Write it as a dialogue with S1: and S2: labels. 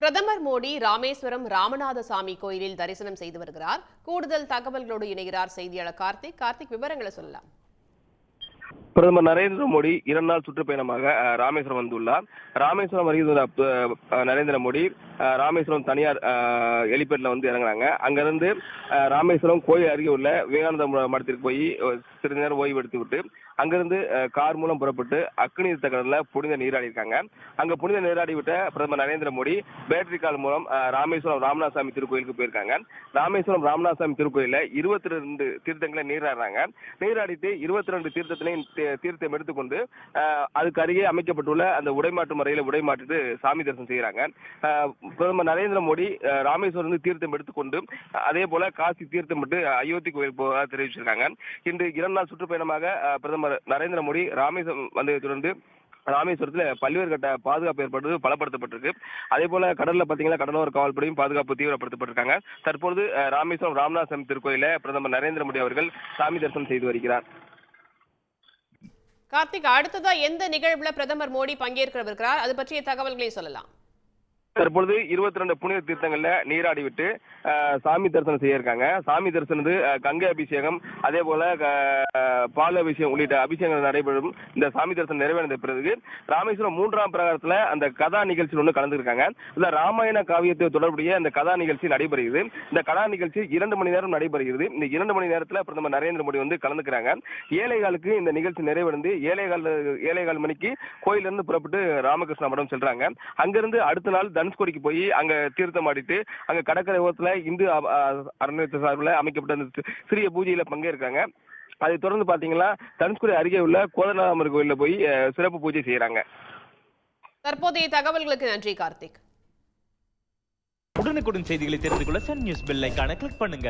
S1: பிரதமர் மோடி ராமேஸ்வரம் ராமநாத சாமி கோயிலில் தரிசனம் செய்து வருகிறார். கூடுதல் தகவல்களோடு இணைகிறார் செய்தியாளர் கார்த்திக். கார்த்திக் விவரங்களை சொல்லலாம்.
S2: பிரதமர் நரேந்திர மோடி இரண்டு நாள் சுற்றுப்பயணமாக ராமேஸ்வரம் வந்துள்ளார். ராமேஸ்வரம் வருகிற நரேந்திர மோடி ராமேஸ்வரம் தனியார் ஹெலிபேட்ல வந்து இறங்குறாங்க. அங்கிருந்து ராமேஸ்வரம் கோயில் அருகே உள்ள விவேகானந்த மடத்திற்கு போய் சிறிது நேரம் ஓய்வு எடுத்து விட்டு அங்கிருந்து கார் மூலம் புறப்பட்டு அக்னி தீர்த்த புனித நீராடி இருக்காங்க. அங்க புனித நீராடி விட்ட பிரதமர் நரேந்திர மோடி பேட்டரி கால் மூலம் ராமேஸ்வரம் ராமநாதசாமி திருக்கோயிலுக்கு போயிருக்காங்க. ராமேஸ்வரம் ராமநாதசாமி திருக்கோயில இருபத்தி ரெண்டு தீர்த்தங்களை நீராடுறாங்க. நீராடிட்டு இருபத்தி ரெண்டு தீர்த்தத்திலையும் தீர்த்தம் எடுத்துக்கொண்டு அதுக்கு அருகே அமைக்கப்பட்டுள்ள அந்த உடைமாற்று முறையில உடைமாற்றிட்டு சாமி தரிசனம் செய்யறாங்க. பிரதமர் நரேந்திர மோடி ராமேஸ்வரம் தீர்த்தம் எடுத்துக்கொண்டு அதே போல காசி தீர்த்தம் விட்டு அயோத்தி கோயில் போக தெரிவிச்சிருக்காங்க. இன்று இரண்டு நாள் சுற்றுப்பயணமாக பிரதமர் நரேந்திர மோடி ராமேஸ்வரம் வந்ததை தொடர்ந்து ராமேஸ்வரத்துல பல்வேறு கட்ட பாதுகாப்பு ஏற்பாடு பலப்படுத்தப்பட்டிருக்கு. அதே போல கடல்ல பாத்தீங்கன்னா கடலோர காவல்படையும் பாதுகாப்பு தீவிரப்படுத்தப்பட்டிருக்காங்க. தற்போது ராமேஸ்வரம் ராமேஸ்வரம் ராமநாதசாமி திருக்கோயில பிரதமர் நரேந்திர மோடி அவர்கள் சாமி தரிசனம் செய்து வருகிறார்.
S1: கார்த்திக் அடுத்ததா எந்த நிகழ்வுல பிரதமர் மோடி பங்கேற்கவிருக்கிறார் அது பற்றிய தகவல்களை சொல்லலாம்.
S2: தற்பொழுது இருபத்தி ரெண்டு புனித தீர்த்தங்கள்ல நீராடி விட்டு சாமி தரிசனம் செய்ய இருக்காங்க சாமி தரிசனது கங்கை அபிஷேகம் அதே போல பால் அபிஷேகம் உள்ளிட்ட அபிஷேகங்கள் நடைபெறும். இந்த சாமி தரிசனம் நிறைவேறின பிறகு ராமேஸ்வரம் மூன்றாம் பிரகாரத்துல அந்த கதா நிகழ்ச்சியில் ஒன்று கலந்துருக்காங்க. இந்த ராமாயண காவியத்தை தொடர்புடைய அந்த கதா நிகழ்ச்சி நடைபெறுகிறது. இந்த கதா நிகழ்ச்சி இரண்டு மணி நேரம் நடைபெறுகிறது. இந்த இரண்டு மணி நேரத்துல பிரதமர் நரேந்திர மோடி வந்து கலந்துக்கிறாங்க. ஏழைகளுக்கு இந்த நிகழ்ச்சி நிறைவடைந்து ஏழைகால் ஏழைகால் மணிக்கு கோயிலிருந்து புறப்பட்டு ராமகிருஷ்ண மடம் செல்றாங்க. அங்கிருந்து அடுத்த நாள் தனுஷ்கோடிக்கு போய் அங்க தீர்த்தம் ஆடிட்டு அங்க கடற்கரை ஓரத்துல இந்து அ- அ- அறநிலையத்துறை சார்பில் அமைக்கப்பட்ட அந்த சிறிய பூஜையில பங்கேற்காங்க. அதை தொடர்ந்து பாத்தீங்கன்னா தனுஷ்கோடி அருகே உள்ள கோதநாமர் கோயில்ல போய் சிறப்பு பூஜை செய்யறாங்க
S1: தற்போதைய தகவல்களுக்கு நன்றி கார்த்திக்.
S3: உடனுக்குடன் செய்திகளை தெரிந்து கொள்ள சன் நியூஸ் பெல் ஐகானை கிளிக் பண்ணுங்க.